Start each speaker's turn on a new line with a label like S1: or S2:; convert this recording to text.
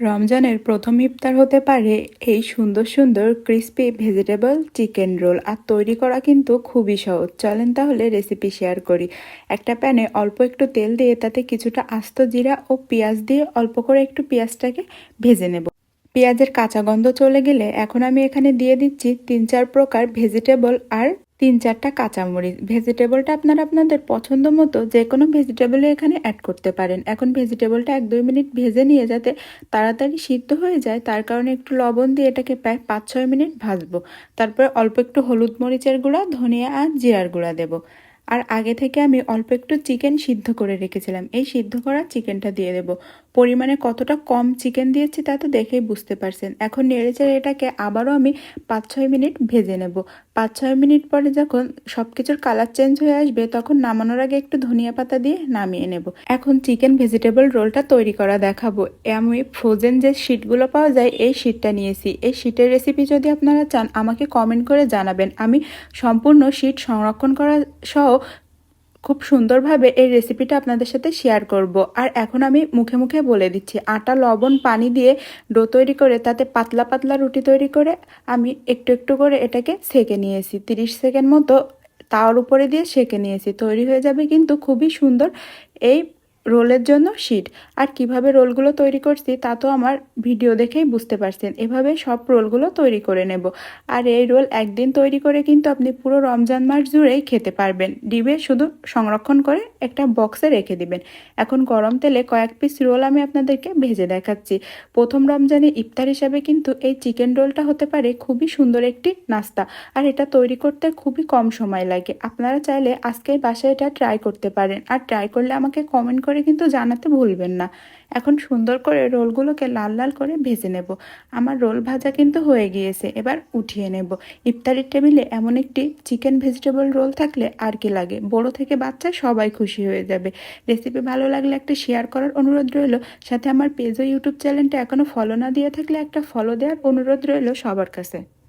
S1: রমজানের প্রথম ইফতার হতে পারে এই সুন্দর সুন্দর ক্রিস্পি ভেজিটেবল চিকেন রোল আর তৈরি করা কিন্তু খুবই সহজ। চলেন তাহলে রেসিপি শেয়ার করি। একটা প্যানে অল্প একটু তেল দিয়ে তাতে কিছুটা আস্ত জিরা ও পেঁয়াজ দিয়ে অল্প করে একটু পেঁয়াজটাকে ভেজে নেব। পেঁয়াজের কাঁচা গন্ধ চলে গেলে এখন আমি এখানে দিয়ে দিচ্ছি তিন চার প্রকার ভেজিটেবল আর তিন চারটা কাঁচামরিচ। ভেজিটেবলটা আপনারা আপনাদের পছন্দ মতো যে কোনো ভেজিটেবলে এখানে অ্যাড করতে পারেন। এখন ভেজিটেবলটা এক দুই মিনিট ভেজে নিয়ে যাতে তাড়াতাড়ি সিদ্ধ হয়ে যায়, তার কারণে একটু লবণ দিয়ে এটাকে প্রায় পাঁচ ছয় মিনিট ভাজবো। তারপর অল্প একটু হলুদ মরিচের গুঁড়া, ধনিয়া আর জিরার গুঁড়া দেবো। আর আগে থেকে আমি অল্প একটু চিকেন সিদ্ধ করে রেখেছিলাম। এই সিদ্ধ করা চিকেনটা দিয়ে দেব। পরিমাণে কতটা কম চিকেন দিয়েছি তা তো দেখেই বুঝতে পারছেন। এখন নেড়েচেড়ে এটাকে আবারও আমি পাঁচ ছয় মিনিট ভেজে নেব। পাঁচ ছয় মিনিট পরে যখন সব কিছুর কালার চেঞ্জ হয়ে আসবে, তখন নামানোর আগে একটু ধনিয়া পাতা দিয়ে নামিয়ে নেব। এখন চিকেন ভেজিটেবল রোলটা তৈরি করা দেখাবো। আমি ফ্রোজেন যে শিটগুলো পাওয়া যায়, এই শিটটা নিয়েছি। এই শিটের রেসিপি যদি আপনারা চান, আমাকে কমেন্ট করে জানাবেন। আমি সম্পূর্ণ শিট সংরক্ষণ করা সহ খুব সুন্দরভাবে এই রেসিপিটা আপনাদের সাথে শেয়ার করব। আর এখন আমি মুখে মুখে বলে দিচ্ছি, আটা, লবণ, পানি দিয়ে ডো তৈরি করে, তাতে পাতলা পাতলা রুটি তৈরি করে আমি একটু একটু করে এটাকে সেকে নিয়েছি। তিরিশ সেকেন্ড মতো তার উপরে দিয়ে সেকে নিয়েছি। তৈরি হয়ে যাবে কিন্তু খুবই সুন্দর এই রোলের জন্য শিট আর কীভাবে রোলগুলো তৈরি করছি তা তো আমার ভিডিও দেখেই বুঝতে পারছেন। এভাবে সব রোলগুলো তৈরি করে নেব। আর এই রোল একদিন তৈরি করে কিন্তু আপনি পুরো রমজান মাস জুড়েই খেতে পারবেন। ডিবে শুধু সংরক্ষণ করে একটা বক্সে রেখে দিবেন। এখন গরম তেলে কয়েক পিস রোল আমি আপনাদেরকে ভেজে দেখাচ্ছি। প্রথম রমজানে ইফতার হিসাবে কিন্তু এই চিকেন রোলটা হতে পারে খুবই সুন্দর একটি নাস্তা। আর এটা তৈরি করতে খুবই কম সময় লাগে। আপনারা চাইলে আজকেই বাসায় এটা ট্রাই করতে পারেন। আর ট্রাই করলে আমাকে কমেন্ট করে কিন্তু জানাতে ভুলবেন না। এখন সুন্দর করে রোলগুলোকে লাল লাল করে ভেজে নেব। আমার রোল ভাজা কিন্তু হয়ে গিয়েছে, এবার উঠিয়ে নেব। ইফতারির টেবিলে এমন একটি চিকেন ভেজিটেবল রোল থাকলে আর কি লাগে? বড় থেকে বাচ্চা সবাই খুশি হয়ে যাবে। রেসিপি ভালো লাগলে একটা শেয়ার করার অনুরোধ রইল। সাথে আমার পেজ ও ইউটিউব চ্যানেলটা এখনও ফলো না দিয়ে থাকলে একটা ফলো দেওয়ার অনুরোধ রইল সবার কাছে।